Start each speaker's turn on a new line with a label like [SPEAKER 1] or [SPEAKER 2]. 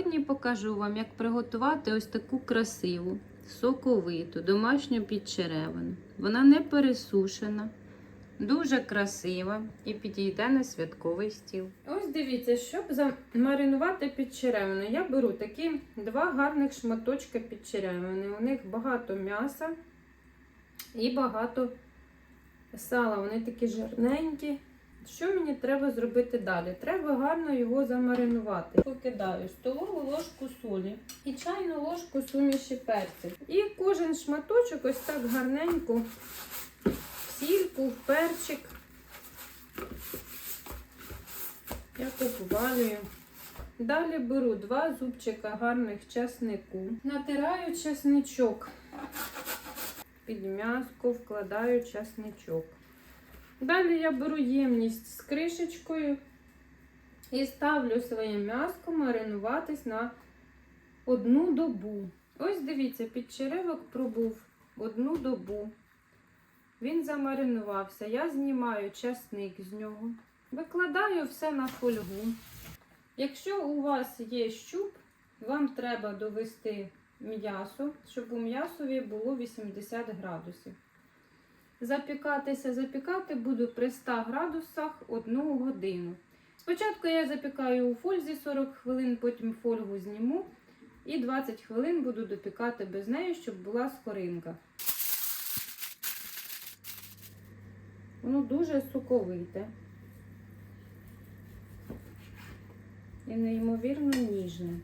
[SPEAKER 1] Сьогодні покажу вам, як приготувати ось таку красиву, соковиту, домашню підчеревину. Вона не пересушена, дуже красива і підійде на святковий стіл. Ось дивіться, щоб замаринувати підчеревину, я беру такі два гарних шматочки підчеревини. У них багато м'яса і багато сала. Вони такі жирненькі. Що мені треба зробити далі? Треба гарно його замаринувати. Покидаю столову ложку солі і чайну ложку суміші перців. І кожен шматочок ось так гарненько в сільку, в перчик. Я обвалюю. Далі беру два зубчика гарних часнику. Натираю часничок. Під м'яско вкладаю часничок. Далі я беру ємність з кришечкою і ставлю своє м'яско маринуватись на одну добу. Ось дивіться, підчеревок пробув одну добу. Він замаринувався. Я знімаю часник з нього, викладаю все на фольгу. Якщо у вас є щуп, вам треба довести м'ясо, щоб у м'ясові було 80 градусів. Запікатися, запікати буду при 100 градусах 1 годину. Спочатку я запікаю у фользі 40 хвилин, потім фольгу зніму і 20 хвилин буду допікати без неї, щоб була скоринка. Воно дуже соковите і неймовірно ніжне.